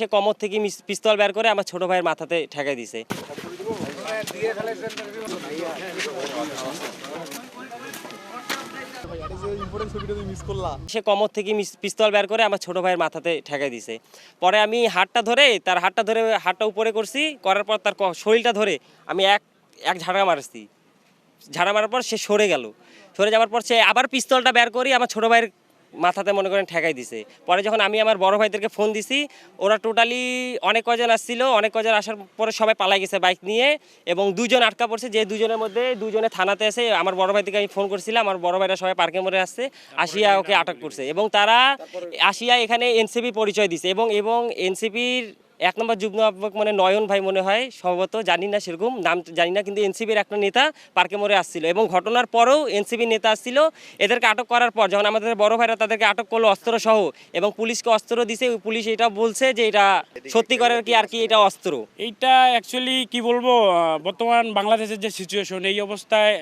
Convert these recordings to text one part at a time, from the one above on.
সে কমর থেকে পিস্তল বের করে আমার ছোট ভাইয়ের মাথাতে ঠেকাই দিছে। সে কমর থেকে পিস্তল বের করে আমার ছোট ভাইয়ের মাথাতে ঠেকাই দিছে। পরে আমি হাতটা ধরে, তার হাতটা ধরে হাতটা উপরে করছি, করার পর তার শরীরটা ধরে আমি এক এক ঝাড়া মারছি। ঝাড়া মারার পর সে সরে গেল। সরে যাওয়ার পর সে আবার পিস্তলটা বের করি, আমার ছোট ভাইয়ের মাথাতে মনে করেন ঠেকাই দিছে। পরে যখন আমি আমার বড় ভাইদেরকে ফোন দিছি ওরা টোটালি অনেক কজন আসছিল অনেক কজন আসার পরে সবাই পালাই গেছে বাইক নিয়ে এবং দুজন আটকা পড়ছে যে দুজনের মধ্যে দুজনে থানাতে এসে আমার বড় ভাইদেরকে থেকে আমি ফোন করছিলাম আমার বড় ভাইরা সবাই পার্কে মরে আসছে আসিয়া ওকে আটক করছে। এবং তারা আসিয়া এখানে এনসিপি পরিচয় দিছে এবং এবং এনসিপির এক নম্বর যুগ্ম আহ্বায়ক মানে নয়ন ভাই মনে হয়, সম্ভবত জানি না সেরকম, নাম জানি না, কিন্তু এনসিবির একটা নেতা পার্কে মোড়ে আসছিল এবং ঘটনার পরেও এনসিবির নেতা আসছিল। এদেরকে আটক করার পর যখন আমাদের বড় ভাইরা তাদেরকে আটক করল অস্ত্র সহ এবং পুলিশকে অস্ত্র দিছে পুলিশ এটা বলছে যে এটা সত্যি করার কি আর কি এটা অস্ত্র। এইটা অ্যাকচুয়ালি কি বলব বর্তমান বাংলাদেশের যে সিচুয়েশন এই অবস্থায়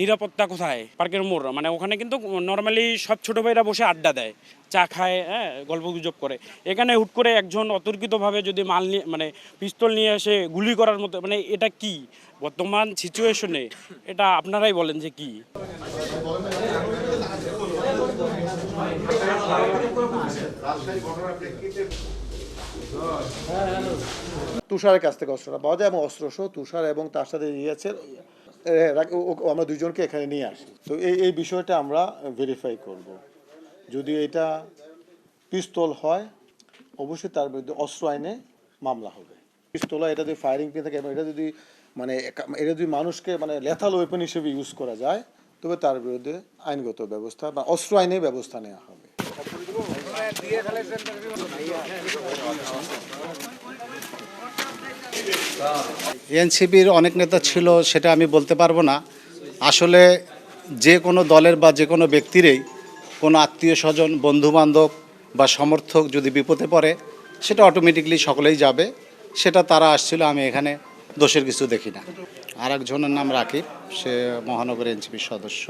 নিরাপত্তা কোথায়? পার্কের মোড় মানে ওখানে কিন্তু নর্মালি সব ছোট ভাইরা বসে আড্ডা দেয়। চা খায় হ্যাঁ গল্প গুজব করে। এখানে হুট করে একজন অতর্কিতভাবে যদি মাল নিয়ে মানে পিস্তল নিয়ে এসে গুলি করার মতো মানে এটা কি? বর্তমান সিচুয়েশনে এটা আপনারাই বলেন যে কি? তুষারের কাছ থেকে অস্ত্রটা পাওয়া যায় এবং অস্ত্র সহ তুষার এবং তার সাথে ইয়েছে আমরা দুজনকে এখানে নিয়ে আসি। তো এই এই বিষয়টা আমরা ভেরিফাই করব। যদি এটা পিস্তল হয়, অবশ্যই তার বিরুদ্ধে অস্ত্র আইনে মামলা হবে। পিস্তল এটা যদি ফায়ারিং পেয়ে থাকে, এবং এটা যদি মানে এটা যদি মানুষকে মানে লেথাল ওয়েপন হিসেবে ইউজ করা যায়, তবে তার বিরুদ্ধে আইনগত ব্যবস্থা বা অস্ত্র আইনে ব্যবস্থা নেওয়া হবে। এনসিপির অনেক নেতা ছিল, সেটা আমি বলতে পারব না। আসলে যে কোনো দলের বা যে কোনো ব্যক্তিরই কোনো আত্মীয় স্বজন, বন্ধুবান্ধব বা সমর্থক যদি বিপদে পড়ে, সেটা অটোমেটিকলি সকলেই যাবে। সেটা তারা আসছিল, আমি এখানে দোষের কিছু দেখি না। আর একজনের নাম রাকিব, সে মহানগর এনসিপির সদস্য।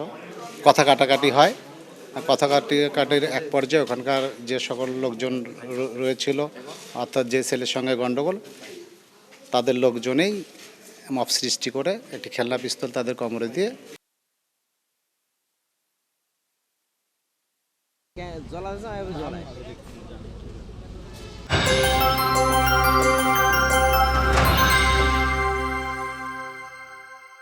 কথা কাটাকাটি হয়। কথা কাটি কাটির এক পর্যায়ে ওখানকার যে সকল লোকজন রয়েছিল, অর্থাৎ যে ছেলের সঙ্গে গণ্ডগোল, তাদের লোকজনেই মব সৃষ্টি করে একটি খেলনা পিস্তল তাদের কোমরে দিয়ে জ্বলা আছে জ্বলায়?